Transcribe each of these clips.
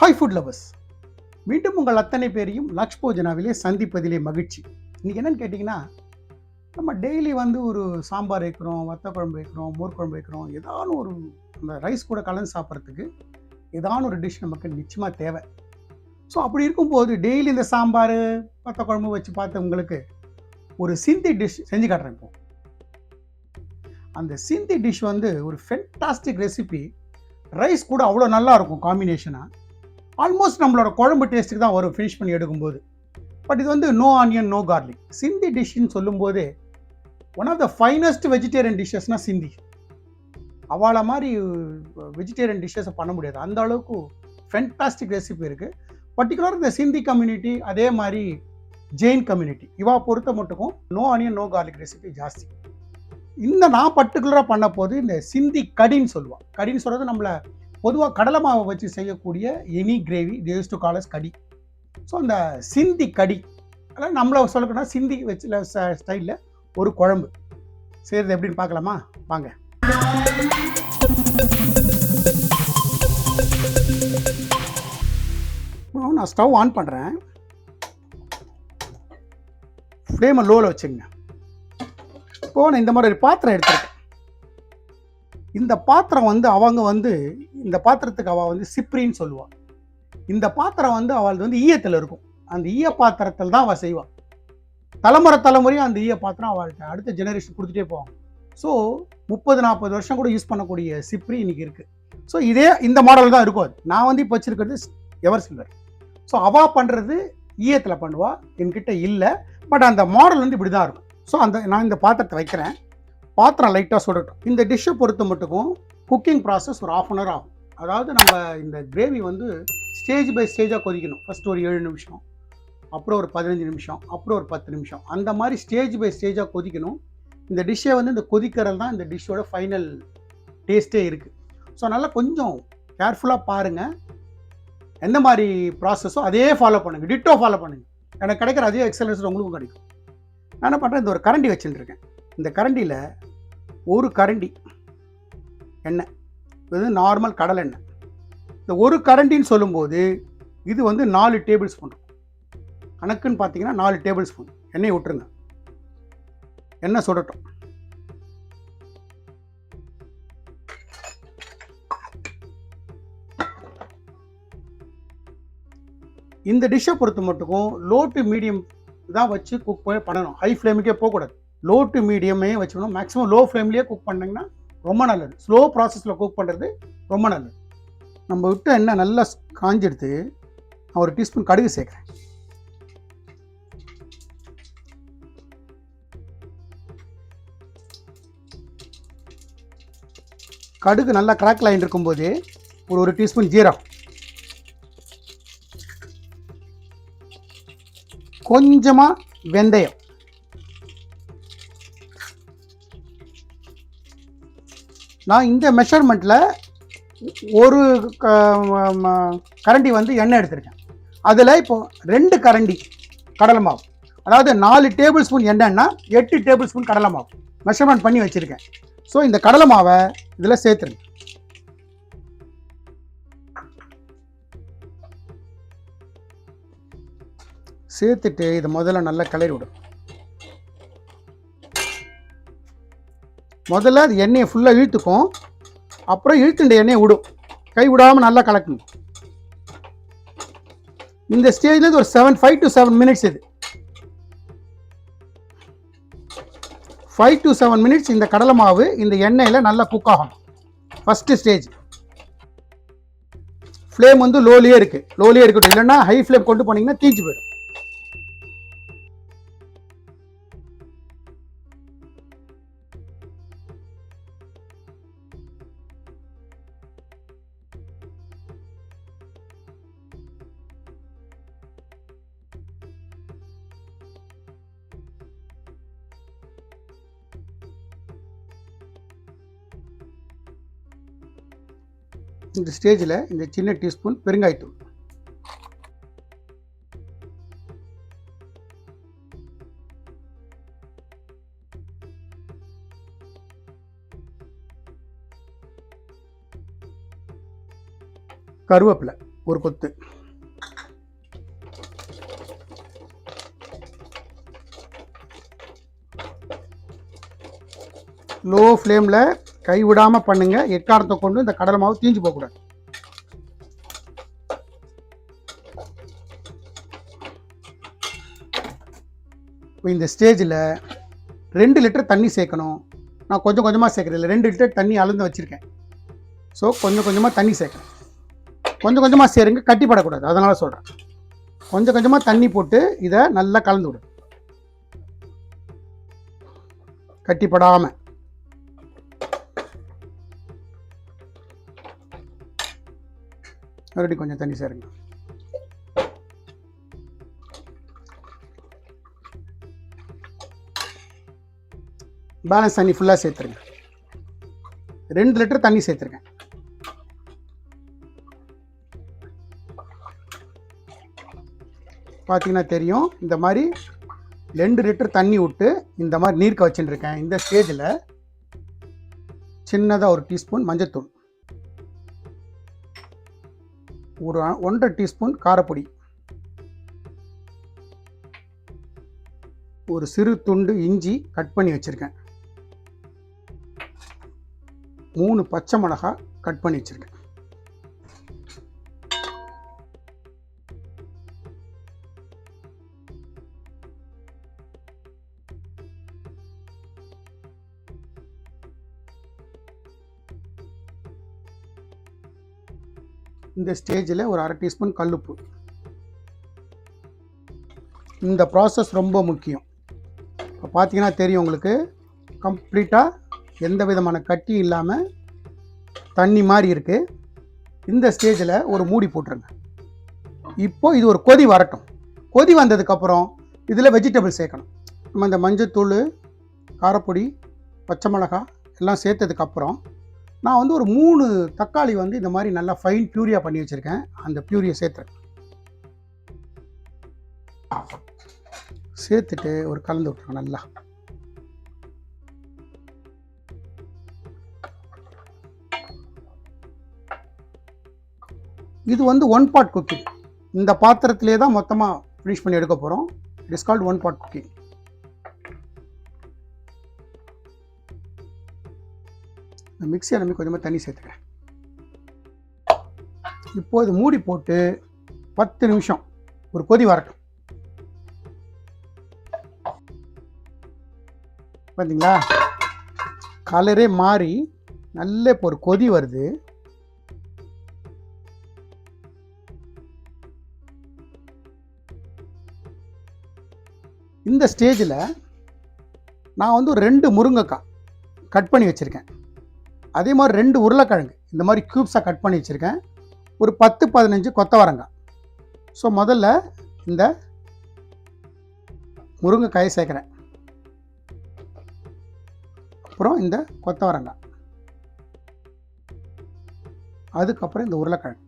Hi food lovers மீண்டும் உங்கள் அத்தனை பேரையும் லக்ஷ் போஜனாவிலே சந்திப்பதிலே மகிழ்ச்சி. இன்றைக்கி என்னென்னு கேட்டிங்கன்னா நம்ம டெய்லி வந்து ஒரு சாம்பார் வைக்கிறோம் வத்த குழம்பு வைக்கிறோம் மோர் குழம்பு வைக்கிறோம் ஏதான ஒரு அந்த ரைஸ் கூட கலந்து சாப்பிட்றதுக்கு ஏதான ஒரு டிஷ் நமக்கு நிச்சயமாக தேவை. ஸோ அப்படி இருக்கும்போது டெய்லி இந்த சாம்பார் வத்த குழம்பு வச்சு பார்த்து உங்களுக்கு ஒரு சிந்தி டிஷ் செஞ்சு காட்டுறேன் இப்போ. அந்த சிந்தி டிஷ் வந்து ஒரு ஃபென்டாஸ்டிக் ரெசிபி ரைஸ் கூட அவ்வளோ நல்லா இருக்கும் காம்பினேஷனாக ஆல்மோஸ்ட் நம்மளோட குழம்பு டேஸ்ட்டுக்கு தான் வரும் ஃபினிஷ் பண்ணி எடுக்கும்போது. பட் இது வந்து no onion no garlic Sindhi டிஷ்ஷுன்னு சொல்லும்போது one of the finest vegetarian டிஷ்ஷஸ்னால் Sindhi அவளை மாதிரி வெஜிடேரியன் டிஷ்ஷஸை பண்ண முடியாது. அந்த அளவுக்கு ஃபென்டாஸ்டிக் ரெசிபி இருக்குது பர்டிகுலர் இந்த சிந்தி கம்யூனிட்டி அதே மாதிரி ஜெயின் கம்யூனிட்டி இவா பொறுத்த மட்டுக்கும் no onion no garlic recipe ஜாஸ்தி. இந்த நான் பர்டிகுலராக பண்ண போது இந்த சிந்தி கடின்னு சொல்லுவாள் கடின்னு சொல்கிறது நம்மளை பொதுவாக கடலை மாவை வச்சு செய்யக்கூடிய any gravy this to calls kadhi. So அந்த சிந்தி கடி அதாவது நம்மளை சொல்லக்கூடாது சிந்தி வச்சு ஸ்டைலில் ஒரு குழம்பு. செய்கிறது எப்படின்னு பார்க்கலாமா? வாங்க. நான் ஸ்டவ் ஆன் பண்ணுறேன் ஃப்ளேமை லோவில் வச்சுங்க இப்போ நான் இந்த மாதிரி ஒரு பாத்திரம் எடுத்துருக்கேன். இந்த பாத்திரம் வந்து அவங்க வந்து இந்த பாத்திரத்துக்கு அவள் வந்து சிப்ரின்னு சொல்லுவாள் இந்த பாத்திரம் வந்து அவள் வந்து ஈயத்தில் இருக்கும். அந்த ஈய பாத்திரத்தில் தான் அவள் செய்வாள் தலைமுறை தலைமுறையும் அந்த ஈய பாத்திரம் அவள்கிட்ட அடுத்த ஜெனரேஷன் கொடுத்துட்டே போவாங்க. ஸோ முப்பது நாற்பது வருஷம் கூட யூஸ் பண்ணக்கூடிய சிப்ரி இன்னைக்கு இருக்குது ஸோ இதே இந்த மாடல் தான் இருக்கும் அது. நான் வந்து இப்போ வச்சுருக்கிறது எவர் சில்வர். ஸோ அவள் பண்ணுறது ஈயத்தில் பண்ணுவா. என்கிட்ட இல்லை. பட் அந்த மாடல் வந்து இப்படி தான் இருக்கும். ஸோ அந்த நான் இந்த பாத்திரத்தை வைக்கிறேன். பாத்திரம் லைட்டாக சுடட்டும். இந்த டிஷ்ஷை பொறுத்த மட்டுக்கும் குக்கிங் ப்ராசஸ் ஒரு ஆஃப் அன் ஹவர் ஆகும். அதாவது நம்ம இந்த கிரேவி வந்து ஸ்டேஜ் பை ஸ்டேஜாக கொதிக்கணும். ஃபஸ்ட் ஒரு ஏழு நிமிஷம் அப்புறம் ஒரு பதினஞ்சு நிமிஷம் அப்புறம் ஒரு பத்து நிமிஷம். அந்த மாதிரி ஸ்டேஜ் பை ஸ்டேஜாக கொதிக்கணும். இந்த டிஷ்ஷை வந்து இந்த கொதிக்கிறது தான் இந்த டிஷ்ஷோட ஃபைனல் டேஸ்ட்டே இருக்குது ஸோ நல்லா கொஞ்சம் கேர்ஃபுல்லாக பாருங்கள் எந்த மாதிரி ப்ராசஸோ அதே ஃபாலோ பண்ணுங்கள் டிட்டோ ஃபாலோ பண்ணுங்கள் எனக்கு கிடைக்கிற அதே எக்ஸலன்ஸ் உங்களுக்கும் கிடைக்கும். நான் என்ன பண்ணுறேன் இந்த ஒரு கரண்டி வச்சுட்டுருக்கேன் இந்த கரண்டியில் ஒரு கரண்டி எண்ணெய். இது நார்மல் கடலை எண்ணெய். இந்த ஒரு கரண்டின்னு சொல்லும்போது இது வந்து நாலு டேபிள் ஸ்பூன் கணக்குன்னு பார்த்தீங்கன்னா நாலு டேபிள் ஸ்பூன் எண்ணெய் விட்டுருங்க. எண்ணெய் சுடட்டும். இந்த டிஷ்ஷை பொறுத்த மட்டுக்கும் லோ டு மீடியம் தான் வச்சு குக் பண்ணணும். ஹை ஃப்ளேமுக்கே போகக்கூடாது. லோ டு மீடியமே வச்சுக்கணும். மேக்ஸிமம் லோ ஃப்ளேம்லேயே குக் பண்ணிங்கன்னா ரொம்ப நல்லது. ஸ்லோ ப்ராசஸில் குக் பண்ணுறது ரொம்ப நல்லது. நம்ம விட்டு என்ன நல்லா காஞ்செடுத்து நான் ஒரு டீஸ்பூன் கடுகு சேர்க்குறேன். கடுகு நல்லா கிராக் லைன் இருக்கும்போது ஒரு ஒரு டீஸ்பூன் ஜீரகம். கொஞ்சமாக வெந்தயம். நான் இந்த மெஷர்மெண்ட்டில் ஒரு க- ம- கரண்டி வந்து எண்ணெய் எடுத்திருக்கேன். அதில் இப்போ ரெண்டு கரண்டி கடலை மாவு. அதாவது நாலு டேபிள் ஸ்பூன் எண்ணெய்னா எட்டு டேபிள் ஸ்பூன் கடலை மாவு. மெஷர்மெண்ட் பண்ணி வச்சுருக்கேன். ஸோ இந்த கடலை மாவை இதில் சேர்த்துருங்க. சேர்த்துட்டு இதை முதல்ல நல்லா கிளறி விடும் முதல்ல அது எண்ணெயை ஃபுல்லாக இழுத்துக்கும். அப்புறம் இழுத்துண்ட எண்ணெயை விடும். கை விடாமல் நல்லா கலக்கணும். இந்த ஸ்டேஜில் ஒரு seven five to seven minutes இது. ஃபைவ் டு செவன் மினிட்ஸ் இந்த கடலை மாவு இந்த எண்ணெயில் நல்லா குக் ஆகும் ஃபஸ்ட்டு ஸ்டேஜ் ஃப்ளேம் வந்து லோலியே இருக்குது லோலியே இருக்கட்டும். இல்லைன்னா ஹை ஃப்ளேம் கொண்டு போனீங்கன்னா தீஞ்சு போயிடும். இந்த ஸ்டேஜில் இந்த சின்ன டீஸ்பூன் பெருங்காயத்தூள். கருவேப்பிலை ஒரு கொத்து. லோ ஃப்ளேமில் கைவிடாமல் பண்ணுங்கள் எக்காரத்தை கொண்டு இந்த கடலை மாவு தீஞ்சு போகக்கூடாது. இப்போ இந்த ஸ்டேஜில் ரெண்டு லிட்டர் தண்ணி சேர்க்கணும். நான் கொஞ்சம் கொஞ்சமாக சேர்க்குறேன். இல்லை ரெண்டு லிட்டர் தண்ணி அளந்து வச்சுருக்கேன். ஸோ கொஞ்சம் கொஞ்சமாக தண்ணி சேர்க்கணும் கொஞ்சம் கொஞ்சமாக சேருங்க கட்டிப்படக்கூடாது. அதனால் சொல்கிறேன் கொஞ்சம் கொஞ்சமாக தண்ணி போட்டு இதை நல்லா கலந்து விடு. கட்டிப்படாமல் மறுபடியும் கொஞ்சம் தண்ணி சேருங்க. பேலன்ஸ் தண்ணி ஃபுல்லாக சேர்த்துருங்க. ரெண்டு லிட்டர் தண்ணி சேர்த்துருக்கேன் பார்த்தீங்கன்னா தெரியும் இந்த மாதிரி ரெண்டு லிட்டர் தண்ணி விட்டு இந்த மாதிரி நீர்க்க வச்சுட்டுருக்கேன். இந்த ஸ்டேஜில் சின்னதாக ஒரு டீஸ்பூன் மஞ்சத்தூள். ஒரு ஒன்றரை டீஸ்பூன் காரப்பொடி. ஒரு சிறு துண்டு இஞ்சி கட் பண்ணி வச்சுருக்கேன். மூணு பச்சை மிளகாய் கட் பண்ணி வச்சுருக்கேன். இந்த ஸ்டேஜில் ஒரு அரை டீஸ்பூன் கல்லுப்பு. இந்த ப்ராசஸ் ரொம்ப முக்கியம். இப்போ பார்த்தீங்கன்னா தெரியும் உங்களுக்கு. கம்ப்ளீட்டாக எந்த விதமான கட்டி இல்லாமல் தண்ணி மாதிரி இருக்குது இந்த ஸ்டேஜில் ஒரு மூடி போட்டுருங்க. இப்போது இது ஒரு கொதி வரட்டும். கொதி வந்ததுக்கப்புறம் இதில் வெஜிடபிள் சேர்க்கணும். நம்ம இந்த மஞ்சத்தூள் காரப்பொடி பச்சை மிளகாய் எல்லாம் சேர்த்ததுக்கப்புறம் நான் வந்து ஒரு மூணு தக்காளி வந்து இந்த மாதிரி நல்லா ஃபைன் பியூரியா பண்ணி வச்சுருக்கேன். அந்த பியூரியை சேர்த்துறேன் சேர்த்துட்டு ஒரு கலந்து விட்ருங்க நல்லா. இது வந்து ஒன் பாட் குக்கிங் இந்த பாத்திரத்திலே தான் மொத்தமாக ஃபினிஷ் பண்ணி எடுக்க போகிறோம் it is called one pot cooking இந்த மிக்சியை நம்பி கொஞ்சமாக தண்ணி சேர்த்துக்கிறேன். இப்போ இது மூடி போட்டு பத்து நிமிஷம் ஒரு கொதி வரட்டும். பார்த்தீங்களா கலரே மாறி நல்ல இப்போ ஒரு கொதி வருது. இந்த ஸ்டேஜில் நான் வந்து ஒரு ரெண்டு முருங்கைக்காய் கட் பண்ணி வச்சுருக்கேன். அதே மாதிரி ரெண்டு உருளைக்கிழங்கு. இந்த மாதிரி க்யூப்ஸாக கட் பண்ணி வச்சுருக்கேன். ஒரு பத்து பதினஞ்சு கொத்தவரங்காய். ஸோ முதல்ல இந்த முருங்கைக்காயை சேர்க்குறேன். அப்புறம் இந்த கொத்தவரங்காய். அதுக்கப்புறம் இந்த உருளைக்கிழங்கு.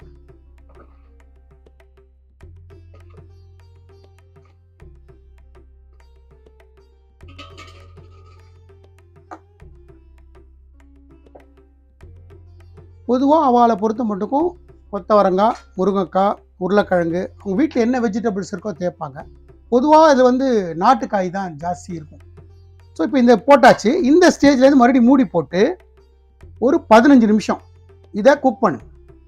பொதுவாக அவளை பொறுத்த மட்டுக்கும் கொத்தவரங்காய் முருங்கைக்காய் உருளைக்கிழங்கு அவங்க வீட்டில் என்ன வெஜிடபிள்ஸ் இருக்கோ தேய்ப்பாங்க. பொதுவாக இது வந்து நாட்டுக்காய் தான் ஜாஸ்தி இருக்கும். ஸோ இப்போ இந்த போட்டாச்சு. இந்த ஸ்டேஜ்லேருந்து மறுபடியும் மூடி போட்டு ஒரு பதினஞ்சு நிமிஷம் இதை குக் பண்ணு.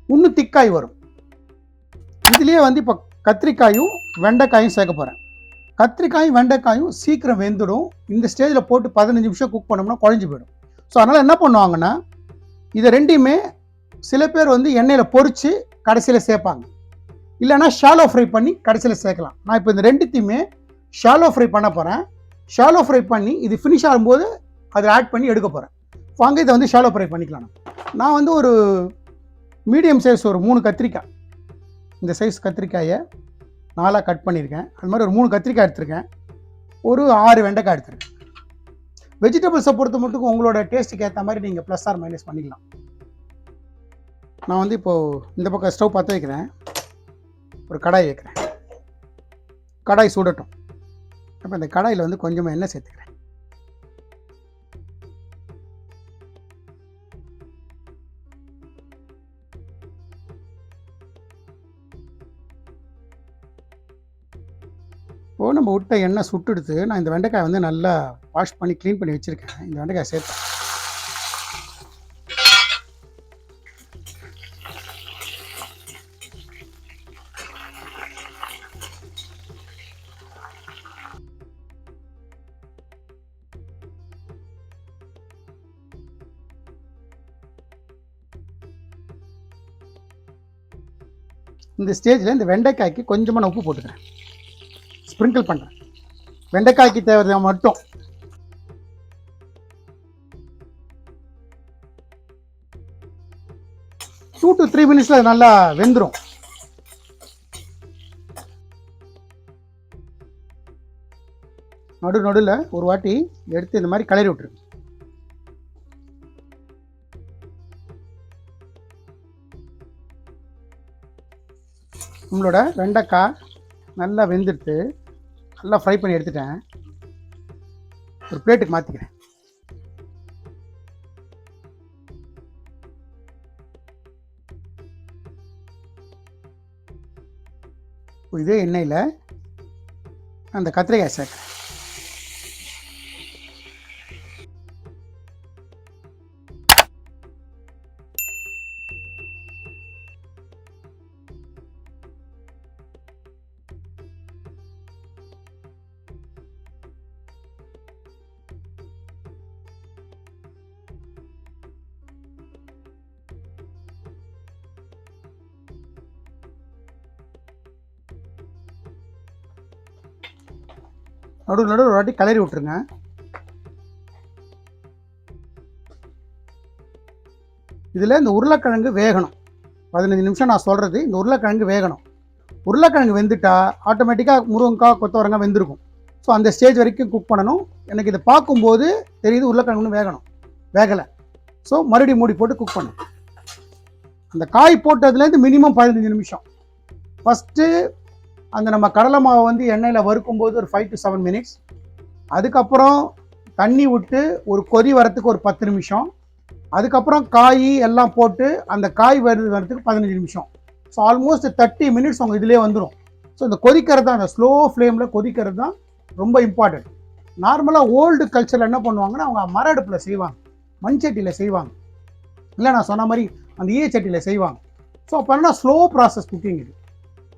இன்னும் திக்காய் வரும். இதுலேயே வந்து இப்போ கத்திரிக்காயும் வெண்டைக்காயும் சேர்க்க போகிறேன் கத்திரிக்காயும் வெண்டைக்காயும் சீக்கிரம் வெந்துடும். இந்த ஸ்டேஜில் போட்டு பதினஞ்சு நிமிஷம் குக் பண்ணோம்னா குழஞ்சி போயிடும். ஸோ அதனால் என்ன பண்ணுவாங்கன்னா இதை ரெண்டையுமே சில பேர் வந்து எண்ணெயில் பொறிச்சு கடைசியில் சேர்ப்பாங்க. இல்லைன்னா ஷாலோ ஃப்ரை பண்ணி கடைசியில் சேர்க்கலாம். நான் இப்போ இந்த ரெண்டுத்தையுமே ஷாலோ ஃப்ரை பண்ண போகிறேன் ஷாலோ ஃப்ரை பண்ணி இது ஃபினிஷ் ஆகும்போது அதை ஆட் பண்ணி எடுக்க போகிறேன் வாங்க இதை வந்து ஷாலோ ஃப்ரை பண்ணிக்கலாம். நான் வந்து ஒரு மீடியம் சைஸ் ஒரு மூணு கத்திரிக்காய். இந்த சைஸ் கத்திரிக்காயை நாலாக கட் பண்ணியிருக்கேன். அது மாதிரி ஒரு மூணு கத்திரிக்காய் எடுத்திருக்கேன். ஒரு ஆறு வெண்டைக்காய் எடுத்திருக்கேன். வெஜிடபிள்ஸை பொறுத்த மட்டும் உங்களோட டேஸ்ட்டுக்கு ஏற்ற மாதிரி நீங்கள் ப்ளஸ் ஆர் மைனஸ் பண்ணிக்கலாம். நான் வந்து இப்போது இந்த பக்கம் ஸ்டவ் பற்ற வைக்கிறேன். ஒரு கடாய் வைக்கிறேன். கடாய் சுடட்டும். அப்போ இந்த கடாயில் வந்து கொஞ்சமாக எண்ணெய் சேர்த்துக்கிறேன். இப்போது நம்ம விட்ட எண்ணெய் சுட்டுடுத்து நான் இந்த வெண்டைக்காய் வந்து நல்லா வாஷ் பண்ணி க்ளீன் பண்ணி வச்சுருக்கேன். இந்த வெண்டைக்காய் சேர்த்தேன் இந்த ஸ்டேஜில் இந்த வெண்டைக்காய்க்கு கொஞ்சமாக நான் உப்பு போட்டுக்கிறேன். ஸ்ப்ரிங்கிள் பண்ணுறேன் வெண்டைக்காய்க்கு தேவை மட்டும். டூ டு த்ரீ மினிட்ஸில் அது நல்லா வெந்துடும் நடு நடுவில் ஒரு வாட்டி எடுத்து இந்த மாதிரி கலரி விட்டுருங்க. நம்மளோட வெண்டைக்காய் நல்லா வெந்துட்டு நல்லா ஃப்ரை பண்ணி எடுத்துட்டேன். ஒரு பிளேட்டுக்கு மாற்றிக்கிறேன் இதே எண்ணெயில் அந்த கத்திரிக்காய் சேர்க்குறேன். நடுவில் நடுவில் ஒரு வாட்டி கிளறி விட்டுருங்க. இதில் இந்த உருளைக்கிழங்கு வேகணும். பதினஞ்சு நிமிஷம் நான் சொல்கிறது இந்த உருளைக்கிழங்கு வேகணும். உருளைக்கிழங்கு வெந்துட்டா ஆட்டோமேட்டிக்காக முருங்கக்காய் கொத்தவரங்காய் வெந்திருக்கும். ஸோ அந்த ஸ்டேஜ் வரைக்கும் குக் பண்ணணும். எனக்கு இதை பார்க்கும்போது தெரியுது உருளைக்கிழங்குன்னு வேகணும். வேகலை. ஸோ மறுபடியும் மூடி போட்டு குக் பண்ணும் அந்த காய் போட்டதுலேருந்து மினிமம் பதினஞ்சு நிமிஷம். ஃபஸ்ட்டு அந்த நம்ம கடலை மாவை வந்து எண்ணெயில் வறுக்கும்போது ஒரு ஃபைவ் டு செவன் மினிட்ஸ் அதுக்கப்புறம் தண்ணி விட்டு ஒரு கொதி வரத்துக்கு ஒரு பத்து நிமிஷம். அதுக்கப்புறம் காய் எல்லாம் போட்டு அந்த காய் வருது வரதுக்கு பதினஞ்சு நிமிஷம். ஸோ ஆல்மோஸ்ட் தேர்ட்டி மினிட்ஸ் உங்கள் இதிலே வந்துடும் ஸோ இந்த கொதிக்கிறது தான் அந்த ஸ்லோ ஃப்ளேமில் கொதிக்கிறது தான் ரொம்ப இம்பார்ட்டன்ட் நார்மலாக ஓல்டு கல்ச்சரில் என்ன பண்ணுவாங்கன்னா அவங்க மர அடுப்பில் செய்வாங்க. மண் சட்டியில் செய்வாங்க. இல்லை நான் சொன்ன மாதிரி அந்த ஈயச்சட்டியில் செய்வாங்க. ஸோ அப்போ என்ன ஸ்லோ ப்ராசஸ் குக்கிங் இது.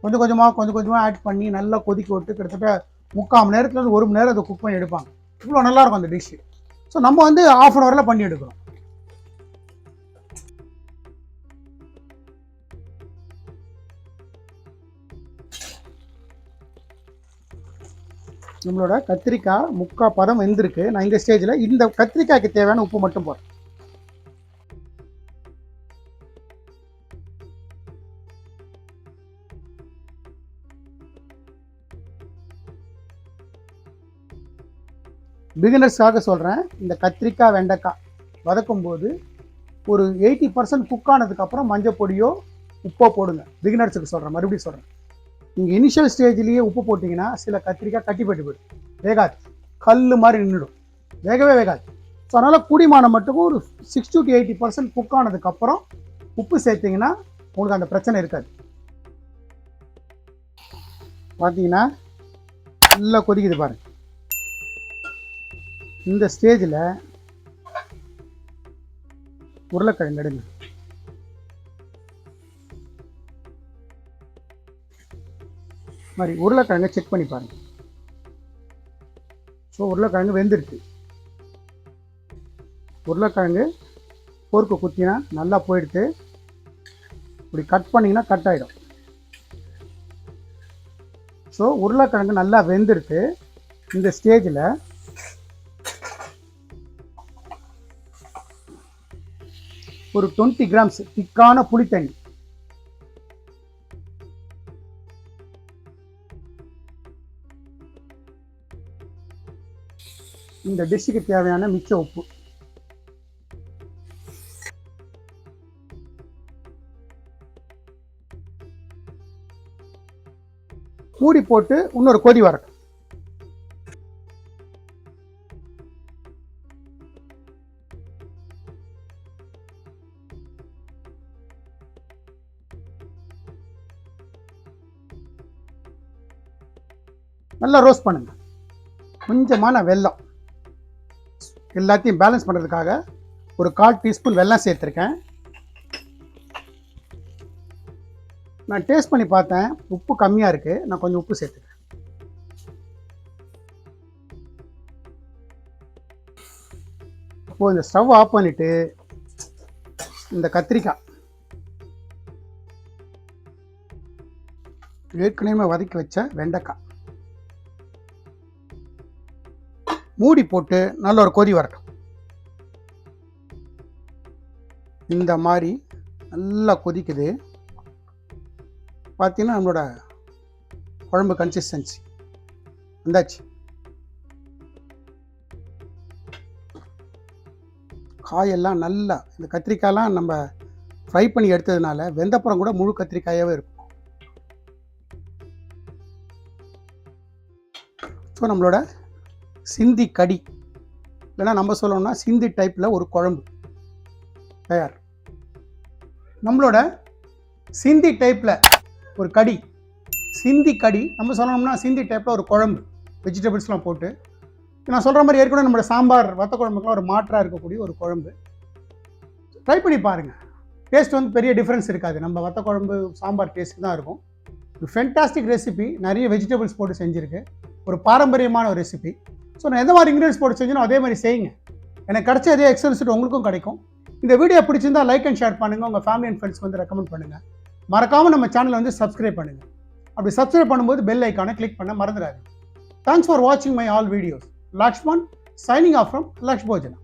கொஞ்சம் கொஞ்சமாக கொஞ்சம் கொஞ்சமாக ஆட் பண்ணி நல்லா கொதிக்க விட்டு கிட்டத்தட்ட முக்கால் மணி நேரத்துலேருந்து ஒரு மணி நேரம் அதை குக் பண்ணி எடுப்பாங்க. இவ்வளோ நல்லாயிருக்கும் அந்த டிஷ்ஷு ஸோ நம்ம வந்து ஆஃப் அன் ஹவரில் பண்ணி எடுக்கிறோம். நம்மளோட கத்திரிக்காய் முக்கால் பதம் வெந்திருக்கு. நான் இந்த ஸ்டேஜில் இந்த கத்திரிக்காய்க்கு தேவையான உப்பு மட்டும் போடுறேன். பிகினர்ஸ்க்காக சொல்கிறேன் இந்த கத்திரிக்காய் வெண்டைக்காய் வதக்கும் போது ஒரு எயிட்டி பர்சன்ட் குக் ஆனதுக்கப்புறம் மஞ்சள் பொடியோ உப்போ போடுங்க. பிகினர்ஸுக்கு சொல்கிறேன் மறுபடியும் சொல்கிறேன் நீங்கள் இனிஷியல் ஸ்டேஜ்லேயே உப்பு போட்டிங்கன்னா சில கத்திரிக்காய் கட்டி போயிட்டு போயிடும். வேகாது. கல் மாதிரி நின்றுடும். வேகவே வேகாது. ஸோ அதனால் குடிமானம் மட்டும் ஒரு sixty to eighty percent cook ஆனதுக்கப்புறம் உப்பு சேர்த்திங்கன்னா உங்களுக்கு அந்த பிரச்சனை இருக்காது. பார்த்தீங்கன்னா நல்லா கொதிக்குது பாருங்கள் இந்த ஸ்டேஜில் உருளைக்கிழங்கு எடுங்க மாதிரி உருளைக்கிழங்கை செக் பண்ணி பாருங்க. ஸோ உருளைக்கிழங்கு வெந்துருச்சு உருளைக்கிழங்கு போர்க்கு குத்தினா நல்லா போயிடுத்து இப்படி கட் பண்ணிங்கன்னா கட் ஆகிடும் ஸோ உருளைக்கிழங்கு நல்லா வெந்துருச்சு இந்த ஸ்டேஜில் ஒரு டுவெண்ட்டி கிராம்ஸ் திக்கான புளித்தண்ணி இந்த டிஷ்ஷுக்கு தேவையான மிச்ச உப்பு. மூடி போட்டு இன்னொரு கொதி வரட்டும். நல்லா ரோஸ்ட் பண்ணுங்கள் கொஞ்சமான வெல்லம். எல்லாத்தையும் பேலன்ஸ் பண்ணுறதுக்காக ஒரு கால் டீஸ்பூன் வெல்லம் சேர்த்துருக்கேன். நான் டேஸ்ட் பண்ணி பார்த்தேன். உப்பு கம்மியாக இருக்குது நான் கொஞ்சம் உப்பு சேர்த்துக்கிறேன். இப்போது இந்த ஸ்டவ் ஆஃப் பண்ணிவிட்டு இந்த கத்திரிக்காய் ஏற்கனவே வதக்கி வச்ச வெண்டைக்காய். மூடி போட்டு நல்ல ஒரு கொதி வரட்டும். இந்த மாதிரி நல்லா கொதிக்குது. பார்த்தீங்கன்னா நம்மளோட குழம்பு கன்சிஸ்டன்சி வந்தாச்சு. காயெல்லாம் நல்லா இந்த கத்திரிக்காயெல்லாம் நம்ம ஃப்ரை பண்ணி எடுத்ததுனால வெந்தப்புறம் கூட முழு கத்திரிக்காயாகவே இருக்கும். ஸோ நம்மளோட சிந்தி கடி. இல்லைன்னா நம்ம சொல்லணும்னா சிந்தி டைப்பில் ஒரு குழம்பு. தயார். நம்மளோட சிந்தி டைப்பில் ஒரு கடி. சிந்தி கடி நம்ம சொல்லணும்னா சிந்தி டைப்பில் ஒரு குழம்பு. வெஜிடபிள்ஸ்லாம் போட்டு. நான் சொல்கிற மாதிரி ஏற்கனவே நம்மளோட சாம்பார் வத்த குழம்புக்குலாம் ஒரு மாற்றாக இருக்கக்கூடிய ஒரு குழம்பு. ட்ரை பண்ணி பாருங்கள் டேஸ்ட் வந்து பெரிய டிஃப்ரென்ஸ் இருக்காது. நம்ம வத்த குழம்பு சாம்பார் டேஸ்ட் தான் இருக்கும். ஒரு ஃபென்டாஸ்டிக் ரெசிபி நிறைய வெஜிடபிள்ஸ் போட்டு செஞ்சுருக்கு. ஒரு பாரம்பரியமான ஒரு ரெசிபி ஸோ நான் எந்த மாதிரி இன்க்ரீடியன்ஸ் போட்டு செஞ்சனோ அதே மாதிரி செய்யுங்க. எனக்கு கிடைச்ச அதே எக்ஸ்பென்சிட் உங்களுக்கும் கிடைக்கும். இந்த வீடியோ பிடிச்சிருந்தா லைக் அண்ட் ஷேர் பண்ணுங்கள் உங்கள் ஃபேமிலி அண்ட் ஃப்ரெண்ட்ஸ்க்கு வந்து ரெக்கமெண்ட் பண்ணுங்கள் மறக்காமல் நம்ம சேனலை வந்து சப்ஸ்கிரைப் பண்ணுங்கள் அப்படி சப்ஸ்கிரைப் பண்ணும்போது பெல் ஐக்கானை கிளிக் பண்ண மறந்துடாது தேங்க்ஸ் ஃபார் வாட்சிங் my all videos Lakshman signing off from Laksh Bhojana